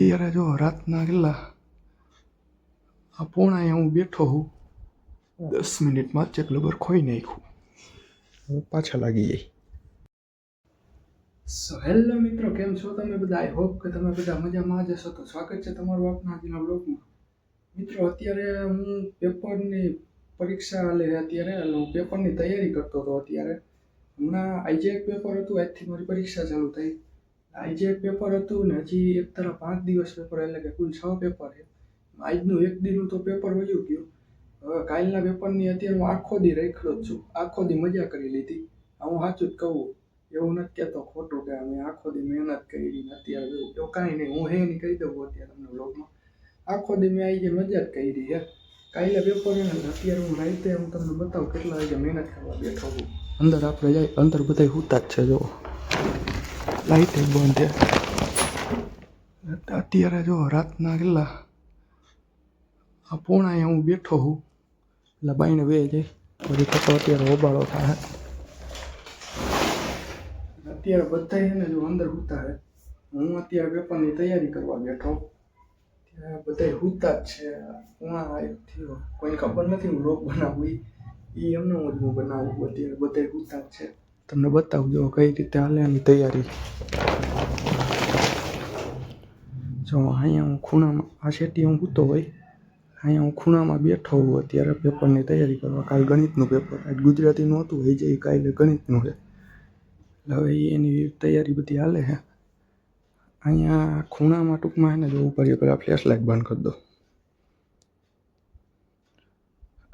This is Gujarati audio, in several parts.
અત્યારે જો રાતના કેટલા આ પોણા હું બેઠો હું, દસ મિનિટમાં ચેક લબર ખોઈ નાખ્યું. હું પાછા લાગી સો હેલો મિત્રો, કેમ છો તમે બધા? આઈ હોપ કે તમે બધા મજામાં જ હશો. તો સ્વાગત છે તમારું આપના આજના બ્લોગમાં મિત્રો, અત્યારે હું પેપરની પરીક્ષા લે અત્યારે. હું પેપરની તૈયારી કરતો હતો અત્યારે. હમણાં આજે એક પેપર હતું, આજથી મારી પરીક્ષા ચાલુ થઈ. આજે જે પેપર હતું ને, હજી એક તરફ પાંચ દિવસ પેપર એટલે કે કુલ છ પેપર છે. આજનું એક દીનું તો પેપર વયું ગયું. હવે કાલના પેપરની અત્યારે હું આખો દી રેખડો જ છું. આખો દી મજા કરી લીધી. આ હું સાચું જ કહું, એવું નથી કહેતો ખોટું કે અમે આખો દી મહેનત કરી અત્યારે એવું એવું કાંઈ નહીં. હું હે નહીં કહી દઉં અત્યારે તમને બ્લોગમાં આખો દી મેં આવી જે મજા જ કરી યાર કાલે પેપર અત્યારે હું રાતે હું તમને બતાવું કેટલા વાગે મહેનત કરવા બેઠો છું. અંદર આપણે જાય, અંદર બધા હુતા જ છે જો લાઈટ બંધ છે. અત્યારે જો રાતના કેટલા? આ પોણા હું બેઠો હું એટલે બાઈને વે જાય પછી થતો અત્યારે હોબાળો થાય. અત્યારે બધા ને જો અંદર છે હું અત્યારે પેપરની તૈયારી કરવા બેઠો. ત્યાં બધા હુતા જ છે. પોણા એક થયો. કોઈને ખબર નથી હું લોક બનાવું એ એમને હું જ હું બનાવું અત્યારે. બધા હુતા જ છે. તમને બતાવજો કઈ રીતે હાલે એની તૈયારી. જો અહીંયા હું ખૂણામાં, આ શેટી હું સૂતો હોય, અહીંયા હું ખૂણામાં બેઠો હોઉં અત્યારે પેપરની તૈયારી કરવા. કાલ ગણિતનું પેપર, આજ ગુજરાતીનું હતું એ જે કાલે ગણિતનું છે. એટલે હવે એની તૈયારી બધી હાલે છે અહીંયા ખૂણામાં ટૂંકમાં એને જો ઉપર પેલા ફ્લેશ લાઇટ બંધ કરી દો.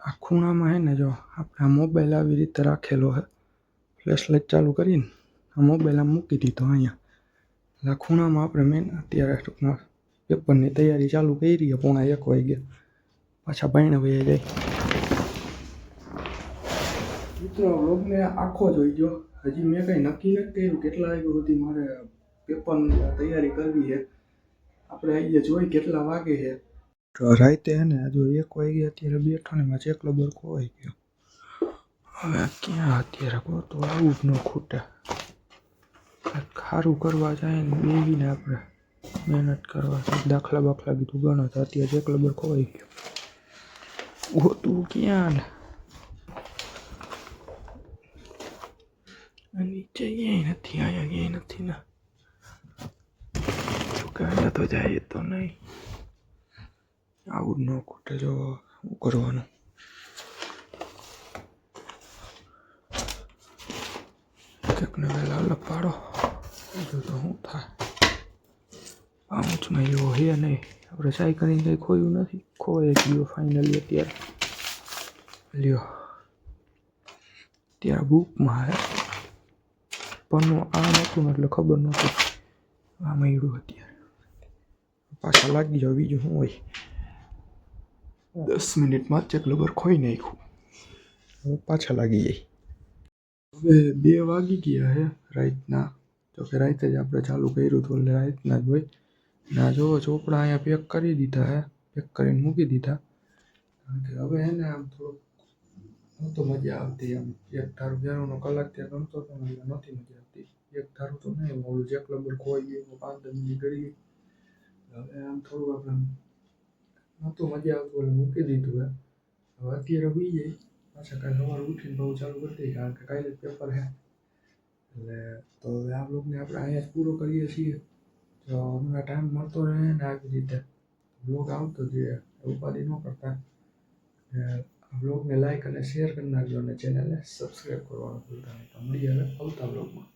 આ ખૂણામાં હે ને, જો આપણે આ મોબાઈલ આવી રીતે રાખેલો છે ફ્લેશ લાઇટ ચાલુ કરીને આ મોબાઈલ આમ મૂકી દીધો અહીંયા. એટલે ખૂણામાં આપણે મેન અત્યારે ટૂંકમાં પેપરની તૈયારી ચાલુ કરી પોણા એક વાગે પાછા ભાઈને વહી જાય. મિત્રો વ્લોગને આખો જોઈ ગયો. હજી મેં કંઈ નક્કી નથી કર્યું કેટલા વાગ્યા સુધી મારે પેપરની તૈયારી કરવી છે. આપણે અહીંયા જોઈ કેટલા વાગે છે. તો રાતે હે ને હજુ એક વાગે અત્યારે બેઠો ને મારે એકલો બરકો ખોવાઈ ગયો. હવે ક્યાં અત્યારે તો આવું જ ન ખૂટે. ખારું કરવા જાય ને બેસીને આપણે મહેનત કરવા જાય. દાખલા બાખલા કીધું, ગણો તો અત્યારે એકલો બર ખોવાઈ ગયો. ગોતું ક્યાં ને? નીચે ક્યાંય નથી, અહીંયા ક્યાંય નથી ને. કાંઈ તો જાય તો નહીં. આવું ન ખૂટે, જો શું કરવાનું? કંઈકને વહેલા લપાડો બીજું તો શું થાય. પાઉચમાં એવો હે નહીં. આપણે કરીને કંઈ ખોયું નથી. ખોવાઈ ગયો ફાઇનલી અત્યારે. લ્યો. ત્યાં બુકમાં હે. પન્નું આ નહોતું એટલે ખબર નહોતી. આ મળ્યું અત્યારે. પાછા લાગી જાવ બીજું શું હોય. દસ મિનિટમાં ચેક લબર ખોઈ નાખ્યું. પાછા લાગી જાય હવે બે વાગી ગયા હે રાતના. તો કે રાતે જ આપણે ચાલુ કર્યું હતું એટલે રાતના જ હોય. ના જોવો ચોપડા અહીંયા પેક કરી દીધા હે. પેક કરીને મૂકી દીધા. હવે હે ને આમ થોડુંક નહોતો મજા આવતી એમ. એક ધારું બેરોનો કલાક ત્યાં ગમતો હતો ને નહોતી મજા આવતી. એક ધારું તો નહીં ઓલું જેક લબર ખોઈ ગયું પાંચ દસ મિનિટ કરી હવે આમ થોડું આપણે નહોતું મજા આવતું એટલે મૂકી દીધું હે. હવે અત્યારે હોઈ જાય. પાછા કાંઈ સવારે ઉઠીને બહુ ચાલુ કરી દઈએ કારણ કે કાલે પેપર છે એટલે તો હવે આ બ્લોગને આપણે અહીંયા જ પૂરો કરીએ છીએ જો હમણાં ટાઈમ મળતો રહે ને આવી રીતે બ્લોગ આવતો જોઈએ ઉપાધિ ન કરતા બ્લોગને લાઈક અને શેર કરી નાખજો અને ચેનલને સબસ્ક્રાઈબ કરવાનું ભૂલતા નહીં તો મળીએ હવે આવતા બ્લોગમાં